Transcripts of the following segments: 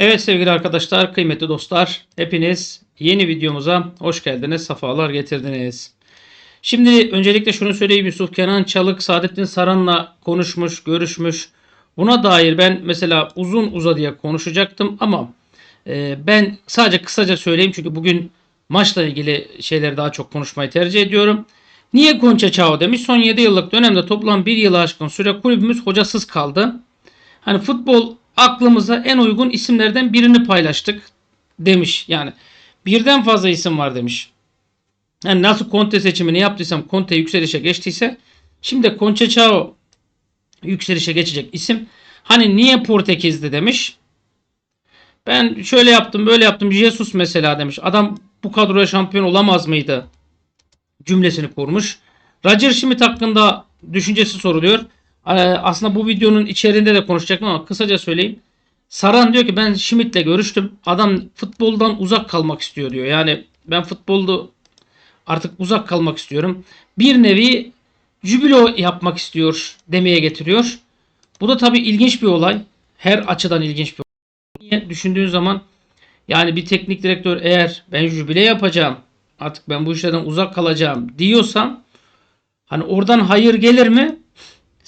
Evet sevgili arkadaşlar, kıymetli dostlar, hepiniz yeni videomuza hoş geldiniz, sefalar getirdiniz. Şimdi öncelikle şunu söyleyeyim Yusuf Kenan Çalık, Saadettin Saran'la konuşmuş, görüşmüş. Buna dair ben mesela uzun uzadıya konuşacaktım ama e, ben sadece kısaca söyleyeyim çünkü bugün maçla ilgili şeyleri daha çok konuşmayı tercih ediyorum. Niye Concha Chao demiş? Son 7 yıllık dönemde toplam 1 yılı aşkın süre kulübümüz hocasız kaldı. Hani futbol aklımıza en uygun isimlerden birini paylaştık demiş. Yani birden fazla isim var demiş. Yani nasıl Conte seçimini yaptıysam Conte yükselişe geçtiyse şimdi Chao yükselişe geçecek isim. Hani niye Portekiz'di demiş. Ben şöyle yaptım böyle yaptım. Jesus mesela demiş. Adam bu kadroya şampiyon olamaz mıydı? Cümlesini kurmuş. Roger Schmidt hakkında düşüncesi soruluyor. Ee, aslında bu videonun içerisinde de konuşacaktım ama kısaca söyleyeyim. Saran diyor ki ben Schmidt'le görüştüm. Adam futboldan uzak kalmak istiyor diyor. Yani ben futbolda artık uzak kalmak istiyorum. Bir nevi jübilo yapmak istiyor demeye getiriyor. Bu da tabii ilginç bir olay. Her açıdan ilginç bir olay. Düşündüğün zaman yani bir teknik direktör eğer ben jübile yapacağım artık ben bu işlerden uzak kalacağım diyorsam hani oradan hayır gelir mi?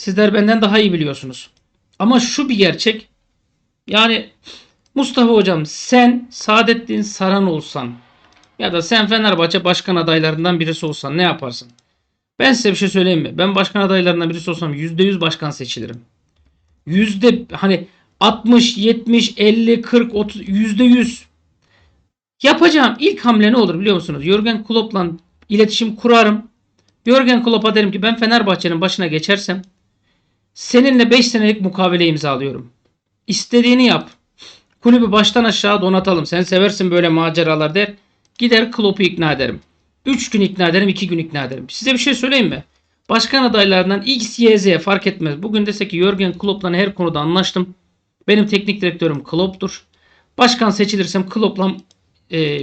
Sizler benden daha iyi biliyorsunuz. Ama şu bir gerçek. Yani Mustafa hocam sen Saadettin Saran olsan ya da sen Fenerbahçe başkan adaylarından birisi olsan ne yaparsın? Ben size bir şey söyleyeyim mi? Ben başkan adaylarından birisi olsam %100 başkan seçilirim. Yüzde hani 60, 70, 50, 40, 30, %100 yapacağım ilk hamle ne olur biliyor musunuz? Jürgen Klopp'la iletişim kurarım. Jürgen Klopp'a derim ki ben Fenerbahçe'nin başına geçersem seninle 5 senelik mukavele imzalıyorum. İstediğini yap. Kulübü baştan aşağı donatalım. Sen seversin böyle maceralar der. Gider Klopp'u ikna ederim. 3 gün ikna ederim, 2 gün ikna ederim. Size bir şey söyleyeyim mi? Başkan adaylarından X, Y, Z fark etmez. Bugün desek ki Jürgen Klopp'la her konuda anlaştım. Benim teknik direktörüm Klopp'tur. Başkan seçilirsem Klopp'la e,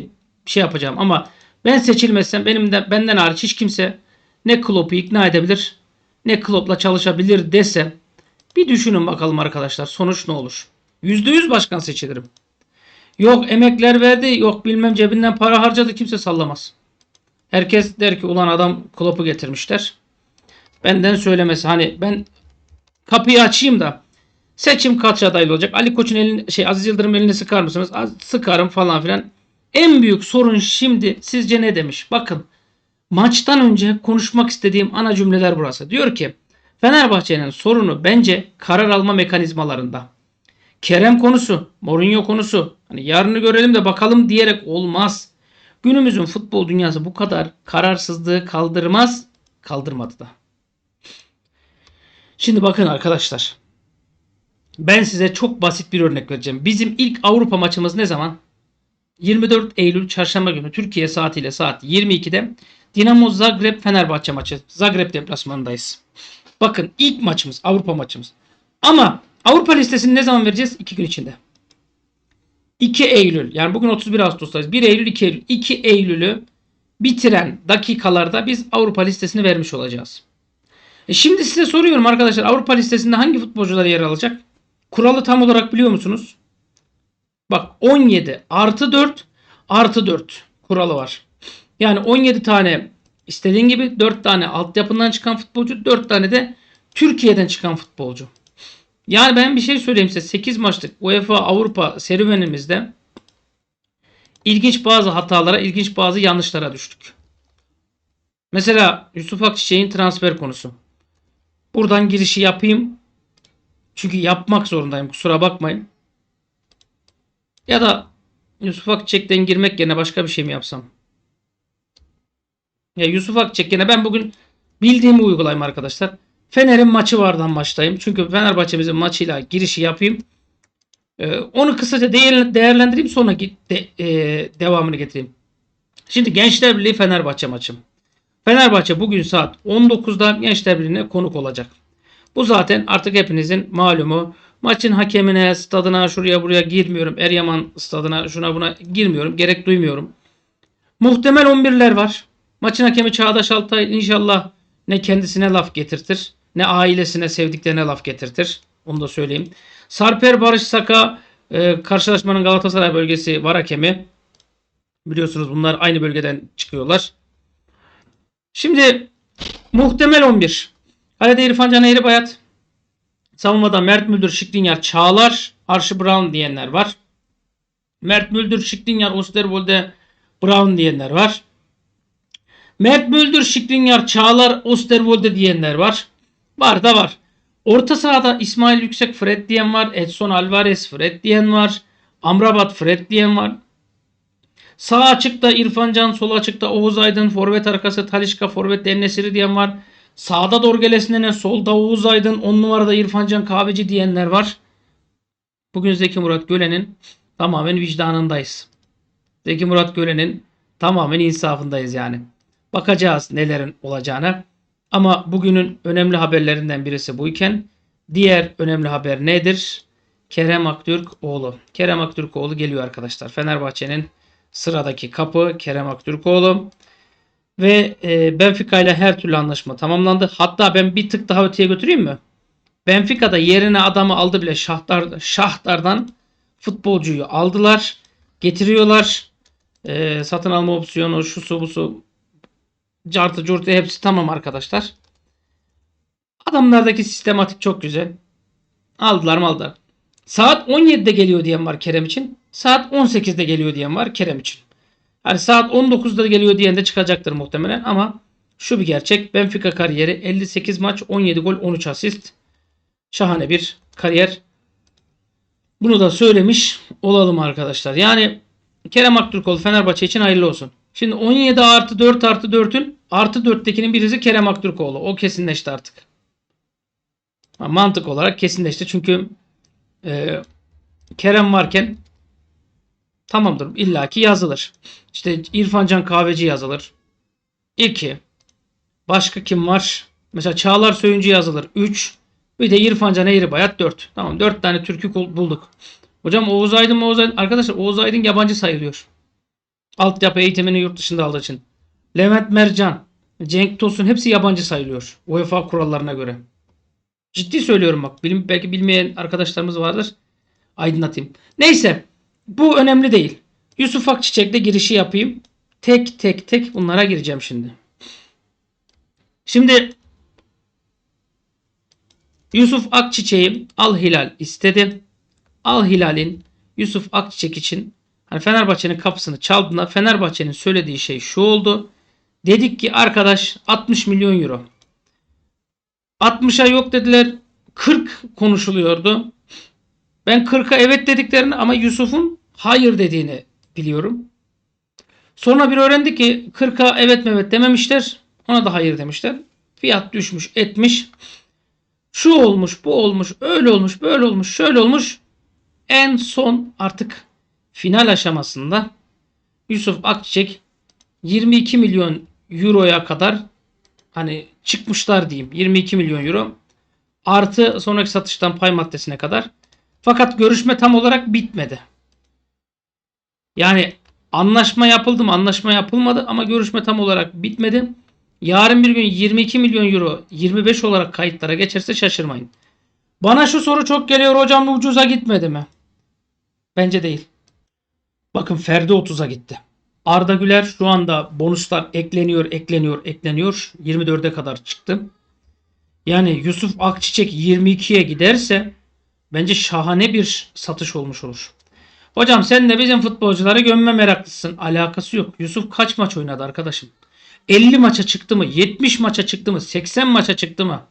şey yapacağım ama ben seçilmezsem benim de benden hariç hiç kimse ne Klopp'u ikna edebilir ne Klopp'la çalışabilir desem bir düşünün bakalım arkadaşlar sonuç ne olur? %100 başkan seçilirim. Yok emekler verdi yok bilmem cebinden para harcadı kimse sallamaz. Herkes der ki ulan adam Klopp'u getirmişler. Benden söylemesi hani ben kapıyı açayım da seçim kaç adaylı olacak? Ali Koç'un elini şey Aziz Yıldırım elini sıkar mısınız? Sıkarım falan filan. En büyük sorun şimdi sizce ne demiş? Bakın maçtan önce konuşmak istediğim ana cümleler burası. Diyor ki Fenerbahçe'nin sorunu bence karar alma mekanizmalarında. Kerem konusu, Mourinho konusu. Hani yarını görelim de bakalım diyerek olmaz. Günümüzün futbol dünyası bu kadar kararsızlığı kaldırmaz. Kaldırmadı da. Şimdi bakın arkadaşlar. Ben size çok basit bir örnek vereceğim. Bizim ilk Avrupa maçımız ne zaman? 24 Eylül çarşamba günü Türkiye saatiyle saat 22'de Dinamo Zagreb Fenerbahçe maçı. Zagreb deplasmanındayız. Bakın ilk maçımız Avrupa maçımız. Ama Avrupa listesini ne zaman vereceğiz? 2 gün içinde. 2 Eylül yani bugün 31 Ağustos'tayız. 1 Eylül 2 Eylül. 2 Eylül'ü bitiren dakikalarda biz Avrupa listesini vermiş olacağız. E şimdi size soruyorum arkadaşlar Avrupa listesinde hangi futbolcular yer alacak? Kuralı tam olarak biliyor musunuz? Bak 17 artı 4 artı 4 kuralı var. Yani 17 tane istediğin gibi 4 tane altyapından çıkan futbolcu 4 tane de Türkiye'den çıkan futbolcu. Yani ben bir şey söyleyeyim size 8 maçlık UEFA Avrupa serüvenimizde ilginç bazı hatalara, ilginç bazı yanlışlara düştük. Mesela Yusuf Akçiçek'in transfer konusu. Buradan girişi yapayım. Çünkü yapmak zorundayım. Kusura bakmayın. Ya da Yusuf Akçek'ten girmek yerine başka bir şey mi yapsam? Ya Yusuf Akçek yerine ben bugün bildiğimi uygulayayım arkadaşlar. Fener'in maçı vardan başlayayım. Çünkü Fenerbahçe'mizin maçıyla girişi yapayım. Ee, onu kısaca değerlendireyim sonra de, e, devamını getireyim. Şimdi Gençler Birliği Fenerbahçe maçım. Fenerbahçe bugün saat 19'da Gençler Birliği'ne konuk olacak. Bu zaten artık hepinizin malumu. Maçın hakemine, stadına, şuraya buraya girmiyorum. Eryaman stadına, şuna buna girmiyorum. Gerek duymuyorum. Muhtemel 11'ler var. Maçın hakemi Çağdaş Altay inşallah ne kendisine laf getirtir, ne ailesine, sevdiklerine laf getirtir. Onu da söyleyeyim. Sarper Barış Saka Ee, karşılaşmanın Galatasaray bölgesi var hakemi. Biliyorsunuz bunlar aynı bölgeden çıkıyorlar. Şimdi muhtemel 11. Kalede İrfan Can Eğri Bayat. Savunmada Mert Müldür, Şikrinyar, Çağlar, Arşı Brown diyenler var. Mert Müldür, Şikrinyar, Osterwolde, Brown diyenler var. Mert Müldür, Şikrinyar, Çağlar, Osterwolde diyenler var. Var da var. Orta sahada İsmail Yüksek Fred diyen var. Edson Alvarez Fred diyen var. Amrabat Fred diyen var. Sağ açıkta İrfan Can, sol açıkta Oğuz Aydın, forvet arkası Talişka, forvet Ennesiri diyen var. Sağda Dorgeles'ine solda Oğuz Aydın, 10 numarada İrfan Can Kahveci diyenler var. Bugün Zeki Murat Gölen'in tamamen vicdanındayız. Zeki Murat Gölen'in tamamen insafındayız yani. Bakacağız nelerin olacağına. Ama bugünün önemli haberlerinden birisi buyken diğer önemli haber nedir? Kerem Aktürkoğlu. Kerem Aktürkoğlu geliyor arkadaşlar. Fenerbahçe'nin sıradaki kapı Kerem Aktürkoğlu. Ve e, Benfica ile her türlü anlaşma tamamlandı. Hatta ben bir tık daha öteye götüreyim mi? Benfica'da yerine adamı aldı bile Şahtar, Şahtar'dan futbolcuyu aldılar. Getiriyorlar. E, satın alma opsiyonu şu su bu su cartı curtu hepsi tamam arkadaşlar. Adamlardaki sistematik çok güzel. Aldılar mı aldılar. Saat 17'de geliyor diyen var Kerem için. Saat 18'de geliyor diyen var Kerem için. Hani saat 19'da geliyor diyen de çıkacaktır muhtemelen ama şu bir gerçek. Benfica kariyeri 58 maç 17 gol 13 asist. Şahane bir kariyer. Bunu da söylemiş olalım arkadaşlar. Yani Kerem Aktürkoğlu Fenerbahçe için hayırlı olsun. Şimdi 17 artı 4 artı 4'ün artı 4'tekinin birisi Kerem Aktürkoğlu. O kesinleşti artık. Mantık olarak kesinleşti. Çünkü e, Kerem varken tamamdır. illaki yazılır. İşte İrfan Can Kahveci yazılır. 2. Başka kim var? Mesela Çağlar Söyüncü yazılır. 3. Bir de İrfan Can Eğri Bayat 4. Tamam 4 tane türkü bulduk. Hocam Oğuz Aydın Oğuz Aydın. Arkadaşlar Oğuz Aydın yabancı sayılıyor. Altyapı eğitimini yurt dışında aldığı için. Levent Mercan, Cenk Tosun hepsi yabancı sayılıyor. UEFA kurallarına göre. Ciddi söylüyorum bak. Bilim, belki bilmeyen arkadaşlarımız vardır. Aydınlatayım. Neyse. Bu önemli değil. Yusuf Akçiçek'le girişi yapayım. Tek tek tek bunlara gireceğim şimdi. Şimdi Yusuf Akçiçek'i Al Hilal istedi. Al Hilal'in Yusuf Akçiçek için hani Fenerbahçe'nin kapısını çaldığında Fenerbahçe'nin söylediği şey şu oldu. Dedik ki arkadaş 60 milyon euro. 60'a yok dediler. 40 konuşuluyordu. Ben 40'a evet dediklerini ama Yusuf'un hayır dediğini biliyorum. Sonra bir öğrendik ki 40'a evet evet dememişler. Ona da hayır demişler. Fiyat düşmüş etmiş. Şu olmuş bu olmuş öyle olmuş böyle olmuş şöyle olmuş. En son artık final aşamasında Yusuf Akçiçek 22 milyon euroya kadar hani çıkmışlar diyeyim. 22 milyon euro artı sonraki satıştan pay maddesine kadar. Fakat görüşme tam olarak bitmedi. Yani anlaşma yapıldı mı? Anlaşma yapılmadı ama görüşme tam olarak bitmedi. Yarın bir gün 22 milyon euro 25 olarak kayıtlara geçerse şaşırmayın. Bana şu soru çok geliyor hocam ucuza gitmedi mi? Bence değil. Bakın Ferdi 30'a gitti. Arda Güler şu anda bonuslar ekleniyor, ekleniyor, ekleniyor. 24'e kadar çıktı. Yani Yusuf Akçiçek 22'ye giderse bence şahane bir satış olmuş olur. Hocam sen de bizim futbolcuları gömme meraklısın. Alakası yok. Yusuf kaç maç oynadı arkadaşım? 50 maça çıktı mı? 70 maça çıktı mı? 80 maça çıktı mı?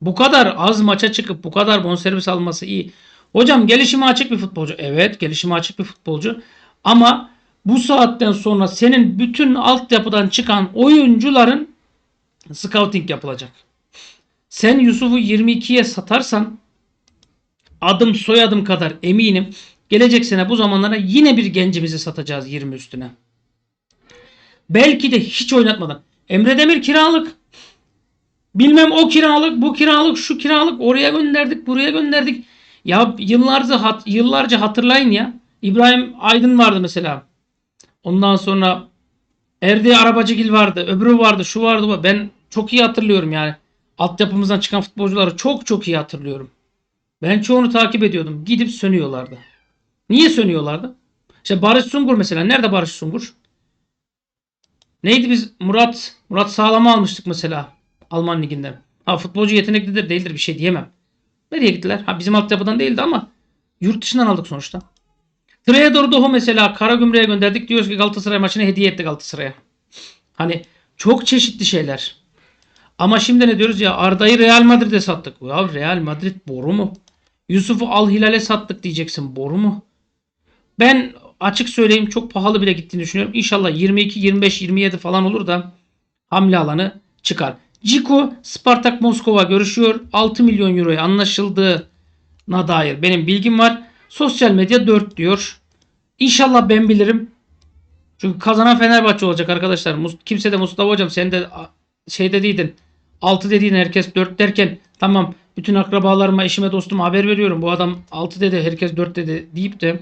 Bu kadar az maça çıkıp bu kadar bonservis alması iyi. Hocam gelişime açık bir futbolcu. Evet gelişime açık bir futbolcu. Ama bu saatten sonra senin bütün altyapıdan çıkan oyuncuların scouting yapılacak. Sen Yusuf'u 22'ye satarsan adım soyadım kadar eminim gelecek sene bu zamanlara yine bir gencimizi satacağız 20 üstüne. Belki de hiç oynatmadan. Emre Demir kiralık. Bilmem o kiralık, bu kiralık, şu kiralık. Oraya gönderdik, buraya gönderdik. Ya yıllarca hat, yıllarca hatırlayın ya. İbrahim Aydın vardı mesela. Ondan sonra Erdi Arabacıgil vardı. Öbürü vardı. Şu vardı. Ben çok iyi hatırlıyorum yani. Altyapımızdan çıkan futbolcuları çok çok iyi hatırlıyorum. Ben çoğunu takip ediyordum. Gidip sönüyorlardı. Niye sönüyorlardı? İşte Barış Sungur mesela. Nerede Barış Sungur? Neydi biz Murat Murat Sağlam'ı almıştık mesela Alman liginden. Ha futbolcu yeteneklidir değildir bir şey diyemem. Nereye gittiler? Ha bizim altyapıdan değildi ama yurt dışından aldık sonuçta. Treador Doho mesela Karagümrük'e gönderdik. Diyoruz ki Galatasaray maçını hediye etti Galatasaray'a. Hani çok çeşitli şeyler. Ama şimdi ne diyoruz ya Arda'yı Real Madrid'e sattık. Ya Real Madrid boru mu? Yusuf'u Al Hilal'e sattık diyeceksin. Boru mu? Ben açık söyleyeyim çok pahalı bile gittiğini düşünüyorum. İnşallah 22, 25, 27 falan olur da hamle alanı çıkar. Ciku Spartak Moskova görüşüyor. 6 milyon euroya anlaşıldığına dair benim bilgim var. Sosyal medya 4 diyor. İnşallah ben bilirim. Çünkü kazanan Fenerbahçe olacak arkadaşlar. Kimse de Mustafa hocam sen de şey dediydin. 6 dediğin herkes 4 derken tamam bütün akrabalarıma, eşime, dostuma haber veriyorum. Bu adam 6 dedi, herkes 4 dedi deyip de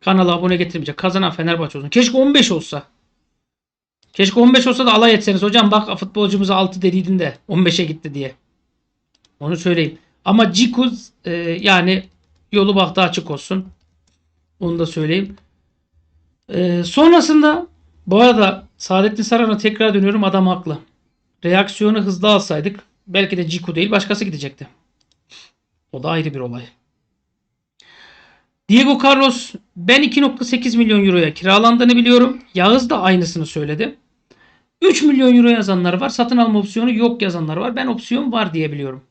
kanala abone getirmeyecek. Kazanan Fenerbahçe olsun. Keşke 15 olsa. Keşke 15 olsa da alay etseniz. Hocam bak futbolcumuza 6 dediydin de 15'e gitti diye. Onu söyleyeyim. Ama Cikuz e, yani yolu bahtı açık olsun. Onu da söyleyeyim. E, sonrasında bu arada Saadettin Saran'a tekrar dönüyorum. Adam haklı. Reaksiyonu hızlı alsaydık belki de Ciku değil başkası gidecekti. O da ayrı bir olay. Diego Carlos ben 2.8 milyon euroya kiralandığını biliyorum. Yağız da aynısını söyledi. 3 milyon euro yazanlar var. Satın alma opsiyonu yok yazanlar var. Ben opsiyon var diye biliyorum.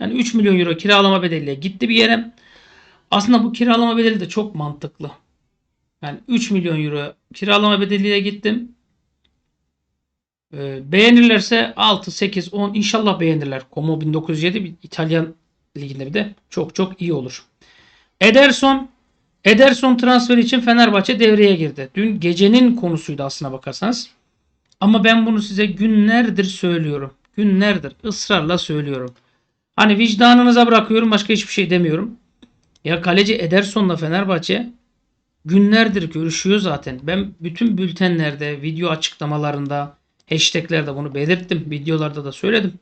Yani 3 milyon euro kiralama bedeliyle gitti bir yere. Aslında bu kiralama bedeli de çok mantıklı. Yani 3 milyon euro kiralama bedeliyle gittim. Ee, beğenirlerse 6, 8, 10 inşallah beğenirler. Como 1907 bir İtalyan liginde bir de çok çok iyi olur. Ederson Ederson transferi için Fenerbahçe devreye girdi. Dün gecenin konusuydu aslına bakarsanız. Ama ben bunu size günlerdir söylüyorum. Günlerdir ısrarla söylüyorum. Hani vicdanınıza bırakıyorum başka hiçbir şey demiyorum. Ya kaleci Ederson'la Fenerbahçe günlerdir görüşüyor zaten. Ben bütün bültenlerde, video açıklamalarında, hashtaglerde bunu belirttim. Videolarda da söyledim.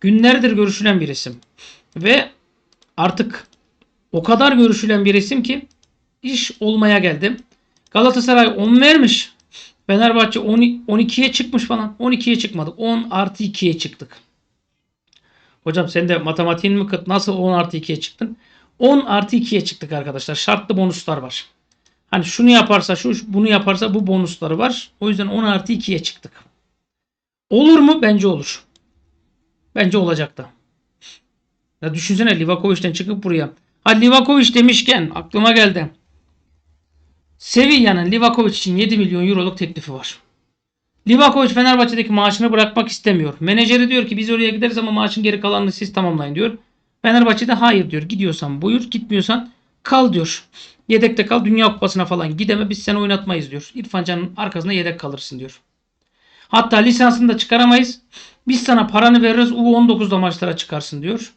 Günlerdir görüşülen bir isim. Ve artık o kadar görüşülen bir isim ki iş olmaya geldi. Galatasaray 10 vermiş. Fenerbahçe 10 12'ye çıkmış falan. 12'ye çıkmadık. 10 artı 2'ye çıktık. Hocam sen de matematiğin mi kıt? Nasıl 10 artı 2'ye çıktın? 10 artı 2'ye çıktık arkadaşlar. Şartlı bonuslar var. Hani şunu yaparsa şu bunu yaparsa bu bonusları var. O yüzden 10 artı 2'ye çıktık. Olur mu? Bence olur. Bence olacak da. Ya düşünsene Livakovic'den çıkıp buraya. Ha Livakovic demişken aklıma geldi. Sevilla'nın Livakovic için 7 milyon euroluk teklifi var. Livakovic Fenerbahçe'deki maaşını bırakmak istemiyor. Menajeri diyor ki biz oraya gideriz ama maaşın geri kalanını siz tamamlayın diyor. Fenerbahçe'de hayır diyor. Gidiyorsan buyur, gitmiyorsan kal diyor. Yedekte kal, Dünya Kupası'na falan gideme biz seni oynatmayız diyor. İrfan Can'ın arkasında yedek kalırsın diyor. Hatta lisansını da çıkaramayız. Biz sana paranı veririz U19'da maçlara çıkarsın diyor.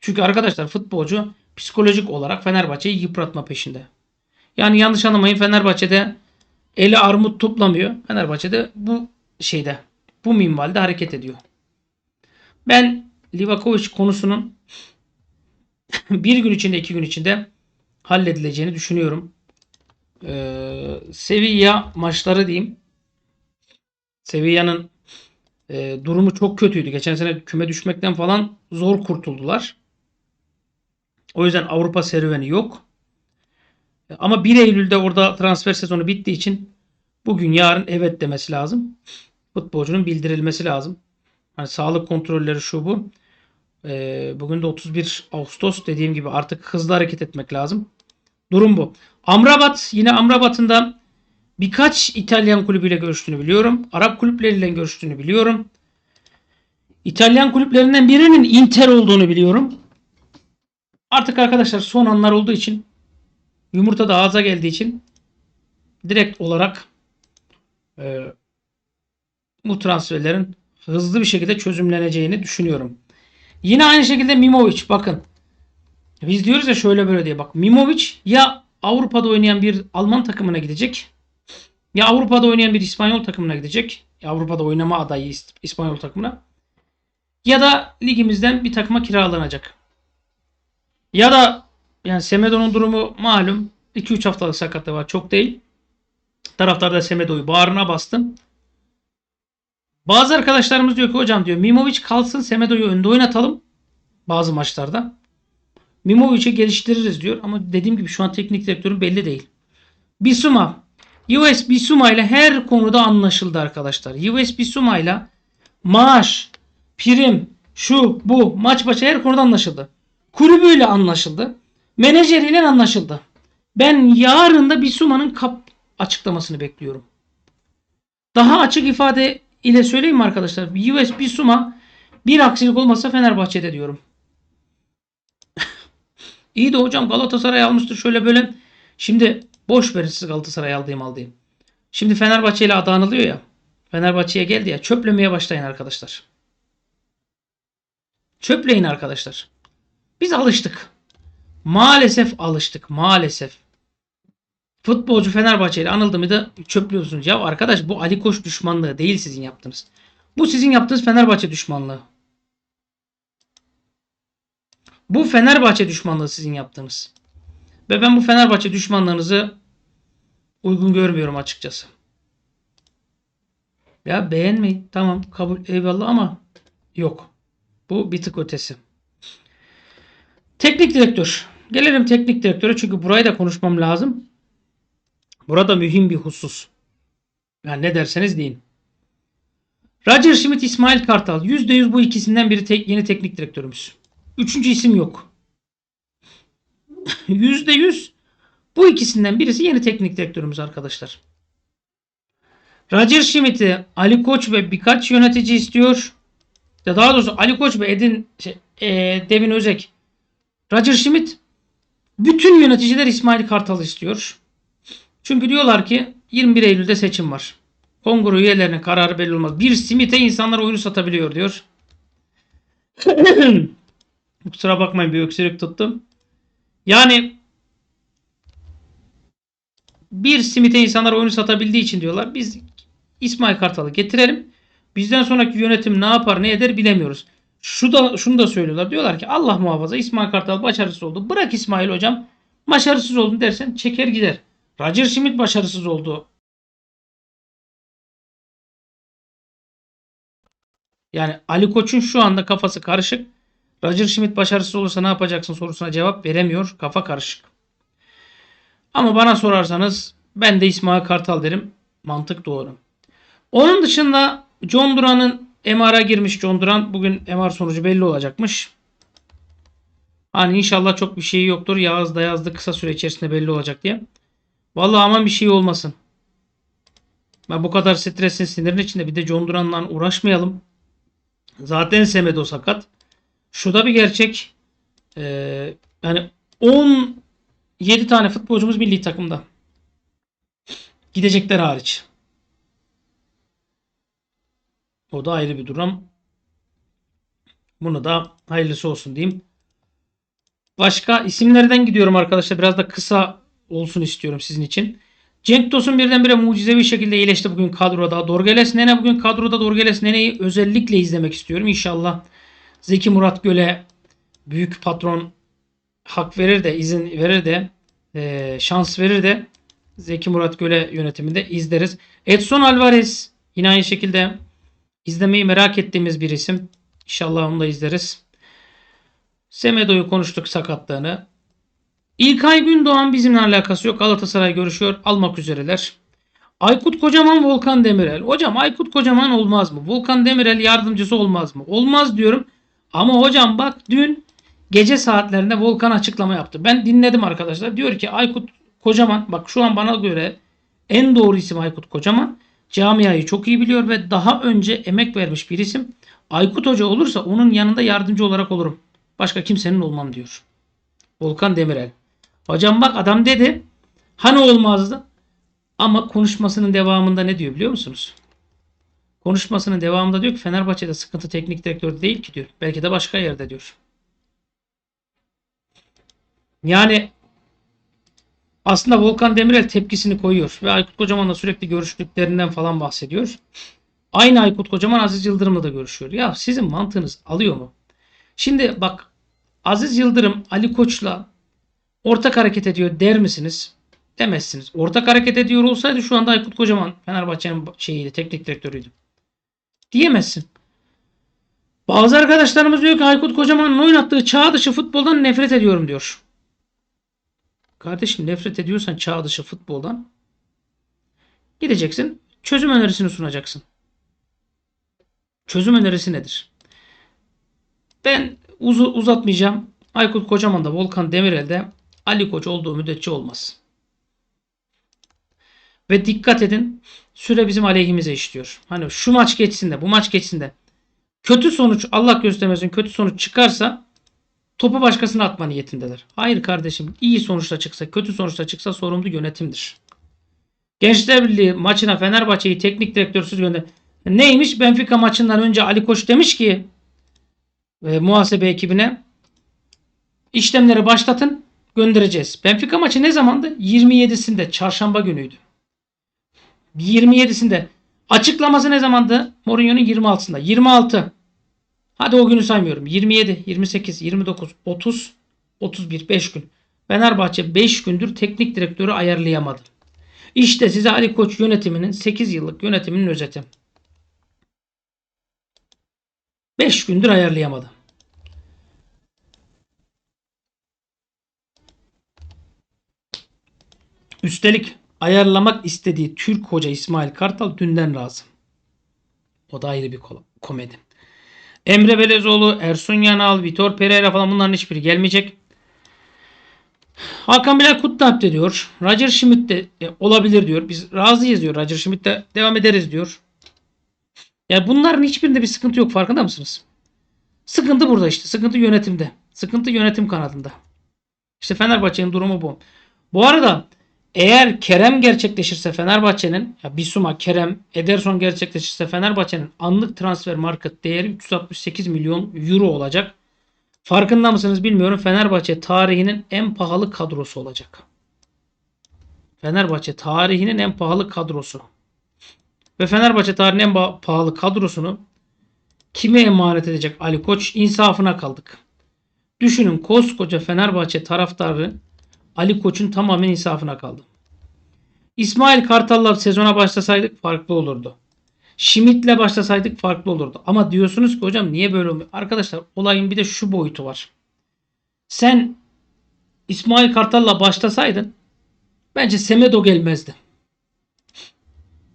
Çünkü arkadaşlar futbolcu psikolojik olarak Fenerbahçe'yi yıpratma peşinde. Yani yanlış anlamayın Fenerbahçe'de eli armut toplamıyor. Fenerbahçe'de bu şeyde bu minvalde hareket ediyor. Ben Livakovic konusunun bir gün içinde iki gün içinde halledileceğini düşünüyorum. Ee, Sevilla maçları diyeyim. Sevilla'nın e, durumu çok kötüydü. Geçen sene küme düşmekten falan zor kurtuldular. O yüzden Avrupa serüveni yok. Ama 1 Eylül'de orada transfer sezonu bittiği için bugün yarın evet demesi lazım. Futbolcunun bildirilmesi lazım. Hani sağlık kontrolleri şu bu. Ee, bugün de 31 Ağustos dediğim gibi artık hızlı hareket etmek lazım. Durum bu. Amrabat yine Amrabat'ın da birkaç İtalyan kulübüyle görüştüğünü biliyorum. Arap kulüpleriyle görüştüğünü biliyorum. İtalyan kulüplerinden birinin Inter olduğunu biliyorum. Artık arkadaşlar son anlar olduğu için yumurta da ağza geldiği için direkt olarak e, bu transferlerin hızlı bir şekilde çözümleneceğini düşünüyorum. Yine aynı şekilde Mimovic bakın. Biz diyoruz ya şöyle böyle diye bak. Mimovic ya Avrupa'da oynayan bir Alman takımına gidecek. Ya Avrupa'da oynayan bir İspanyol takımına gidecek. Ya Avrupa'da oynama adayı İs- İspanyol takımına. Ya da ligimizden bir takıma kiralanacak. Ya da yani Semedo'nun durumu malum. 2-3 haftalık sakatlığı var. Çok değil. Taraftar da Semedo'yu bağrına bastım. Bazı arkadaşlarımız diyor ki hocam diyor Mimovic kalsın Semedo'yu önde oynatalım bazı maçlarda. Mimovic'i geliştiririz diyor ama dediğim gibi şu an teknik direktörün belli değil. Bisuma US Bisuma ile her konuda anlaşıldı arkadaşlar. US Bisuma ile maaş, prim, şu, bu, maç başı her konuda anlaşıldı. Kulübüyle anlaşıldı. Menajeriyle anlaşıldı. Ben yarın da Bisuma'nın kap açıklamasını bekliyorum. Daha açık ifade ile söyleyeyim mi arkadaşlar? US Bisuma bir aksilik olmazsa Fenerbahçe'de diyorum. İyi de hocam Galatasaray almıştır şöyle böyle. Şimdi boş verin siz Galatasaray aldığım aldığım. Şimdi Fenerbahçe ile adı anılıyor ya. Fenerbahçe'ye geldi ya. Çöplemeye başlayın arkadaşlar. Çöpleyin arkadaşlar. Biz alıştık. Maalesef alıştık. Maalesef. Futbolcu Fenerbahçe ile anıldı mı da çöplüyorsunuz. Ya arkadaş bu Ali Koç düşmanlığı değil sizin yaptığınız. Bu sizin yaptığınız Fenerbahçe düşmanlığı. Bu Fenerbahçe düşmanlığı sizin yaptığınız. Ve ben bu Fenerbahçe düşmanlığınızı uygun görmüyorum açıkçası. Ya beğenmeyin. Tamam kabul eyvallah ama yok. Bu bir tık ötesi. Teknik direktör. Gelelim teknik direktöre çünkü burayı da konuşmam lazım. Burada mühim bir husus. Yani ne derseniz deyin. Roger Schmidt, İsmail Kartal. %100 bu ikisinden biri tek, yeni teknik direktörümüz. Üçüncü isim yok. %100 bu ikisinden birisi yeni teknik direktörümüz arkadaşlar. Roger Schmidt'i Ali Koç ve birkaç yönetici istiyor. Ya daha doğrusu Ali Koç ve Edin şey, e, Devin Özek. Roger Schmidt bütün yöneticiler İsmail Kartal istiyor. Çünkü diyorlar ki 21 Eylül'de seçim var. Kongre üyelerinin kararı belli olmaz. Bir simite insanlar oyunu satabiliyor diyor. Kusura bakmayın bir öksürük tuttum. Yani bir simite insanlar oyunu satabildiği için diyorlar. Biz İsmail Kartal'ı getirelim. Bizden sonraki yönetim ne yapar ne eder bilemiyoruz. Şu da şunu da söylüyorlar. Diyorlar ki Allah muhafaza İsmail Kartal başarısız oldu. Bırak İsmail hocam. Başarısız oldun dersen çeker gider. Roger Schmidt başarısız oldu. Yani Ali Koç'un şu anda kafası karışık. Roger Schmidt başarısız olursa ne yapacaksın sorusuna cevap veremiyor. Kafa karışık. Ama bana sorarsanız ben de İsmail Kartal derim. Mantık doğru. Onun dışında John Duran'ın MR'a girmiş John Duran. Bugün MR sonucu belli olacakmış. Hani inşallah çok bir şey yoktur. Yağız da yazdı kısa süre içerisinde belli olacak diye. Vallahi aman bir şey olmasın. Ben bu kadar stresin sinirin içinde bir de John Duran'la uğraşmayalım. Zaten Semedo sakat. Şu da bir gerçek. Ee, yani 17 tane futbolcumuz milli takımda. Gidecekler hariç. O da ayrı bir durum. Bunu da hayırlısı olsun diyeyim. Başka isimlerden gidiyorum arkadaşlar. Biraz da kısa olsun istiyorum sizin için. Cenk Tosun birdenbire mucizevi şekilde iyileşti bugün kadroda. Dorgeles Nene bugün kadroda Dorgeles Nene'yi özellikle izlemek istiyorum. İnşallah Zeki Murat Göl'e büyük patron hak verir de izin verir de e, şans verir de Zeki Murat Göl'e yönetiminde izleriz. Edson Alvarez yine aynı şekilde izlemeyi merak ettiğimiz bir isim. İnşallah onu da izleriz. Semedo'yu konuştuk sakatlığını. İlkay Gündoğan bizimle alakası yok. Galatasaray görüşüyor. Almak üzereler. Aykut Kocaman, Volkan Demirel. Hocam Aykut Kocaman olmaz mı? Volkan Demirel yardımcısı olmaz mı? Olmaz diyorum. Ama hocam bak dün gece saatlerinde Volkan açıklama yaptı. Ben dinledim arkadaşlar. Diyor ki Aykut Kocaman bak şu an bana göre en doğru isim Aykut Kocaman. Camiayı çok iyi biliyor ve daha önce emek vermiş bir isim. Aykut Hoca olursa onun yanında yardımcı olarak olurum. Başka kimsenin olmam diyor. Volkan Demirel. Hocam bak adam dedi. Hani olmazdı? Ama konuşmasının devamında ne diyor biliyor musunuz? Konuşmasının devamında diyor ki Fenerbahçe'de sıkıntı teknik direktör değil ki diyor. Belki de başka yerde diyor. Yani aslında Volkan Demirel tepkisini koyuyor ve Aykut Kocaman'la sürekli görüştüklerinden falan bahsediyor. Aynı Aykut Kocaman Aziz Yıldırım'la da görüşüyor. Ya sizin mantığınız alıyor mu? Şimdi bak Aziz Yıldırım Ali Koç'la ortak hareket ediyor der misiniz? demezsiniz. Ortak hareket ediyor olsaydı şu anda Aykut Kocaman Fenerbahçe'nin şeyiydi, teknik direktörüydü. Diyemezsin. Bazı arkadaşlarımız diyor ki Aykut Kocaman'ın oynattığı çağ dışı futboldan nefret ediyorum diyor. Kardeşim nefret ediyorsan çağ dışı futboldan gideceksin çözüm önerisini sunacaksın. Çözüm önerisi nedir? Ben uzu, uzatmayacağım. Aykut Kocaman da Volkan Demirel'de Ali Koç olduğu müddetçe olmaz. Ve dikkat edin süre bizim aleyhimize işliyor. Hani şu maç geçsin de bu maç geçsin de kötü sonuç Allah göstermesin kötü sonuç çıkarsa topu başkasına atma niyetindeler. Hayır kardeşim iyi sonuçla çıksa kötü sonuçla çıksa sorumlu yönetimdir. Gençler Birliği maçına Fenerbahçe'yi teknik direktörsüz gönder. Neymiş Benfica maçından önce Ali Koç demiş ki e, muhasebe ekibine işlemleri başlatın göndereceğiz. Benfica maçı ne zamandı? 27'sinde çarşamba günüydü. 27'sinde. Açıklaması ne zamandı? Mourinho'nun 26'sında. 26. Hadi o günü saymıyorum. 27, 28, 29, 30, 31 5 gün. Fenerbahçe 5 gündür teknik direktörü ayarlayamadı. İşte size Ali Koç yönetiminin 8 yıllık yönetiminin özeti. 5 gündür ayarlayamadı. Üstelik ayarlamak istediği Türk hoca İsmail Kartal dünden razı. O da ayrı bir komedi. Emre Belezoğlu, Ersun Yanal, Vitor Pereira falan bunların hiçbiri gelmeyecek. Hakan Bilal Kutlualp de diyor. Roger Schmidt de e, olabilir diyor. Biz razıyız diyor. Roger Schmidt de devam ederiz diyor. Yani bunların hiçbirinde bir sıkıntı yok farkında mısınız? Sıkıntı burada işte. Sıkıntı yönetimde. Sıkıntı yönetim kanadında. İşte Fenerbahçe'nin durumu bu. Bu arada eğer Kerem gerçekleşirse Fenerbahçe'nin ya Bisuma, Kerem, Ederson gerçekleşirse Fenerbahçe'nin anlık transfer market değeri 368 milyon euro olacak. Farkında mısınız bilmiyorum. Fenerbahçe tarihinin en pahalı kadrosu olacak. Fenerbahçe tarihinin en pahalı kadrosu. Ve Fenerbahçe tarihinin en pahalı kadrosunu kime emanet edecek Ali Koç? İnsafına kaldık. Düşünün koskoca Fenerbahçe taraftarı Ali Koç'un tamamen insafına kaldı. İsmail Kartal'la sezona başlasaydık farklı olurdu. Schmidt'le başlasaydık farklı olurdu. Ama diyorsunuz ki hocam niye böyle olmuyor? Arkadaşlar olayın bir de şu boyutu var. Sen İsmail Kartal'la başlasaydın bence Semedo gelmezdi.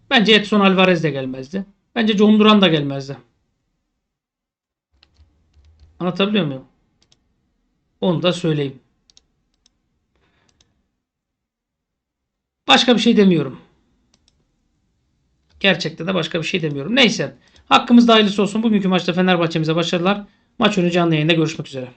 Bence Edson Alvarez de gelmezdi. Bence John Duran da gelmezdi. Anlatabiliyor muyum? Onu da söyleyeyim. Başka bir şey demiyorum. Gerçekte de başka bir şey demiyorum. Neyse. Hakkımızda hayırlısı olsun. Bugünkü maçta Fenerbahçe'mize başarılar. Maç önü canlı yayında görüşmek üzere.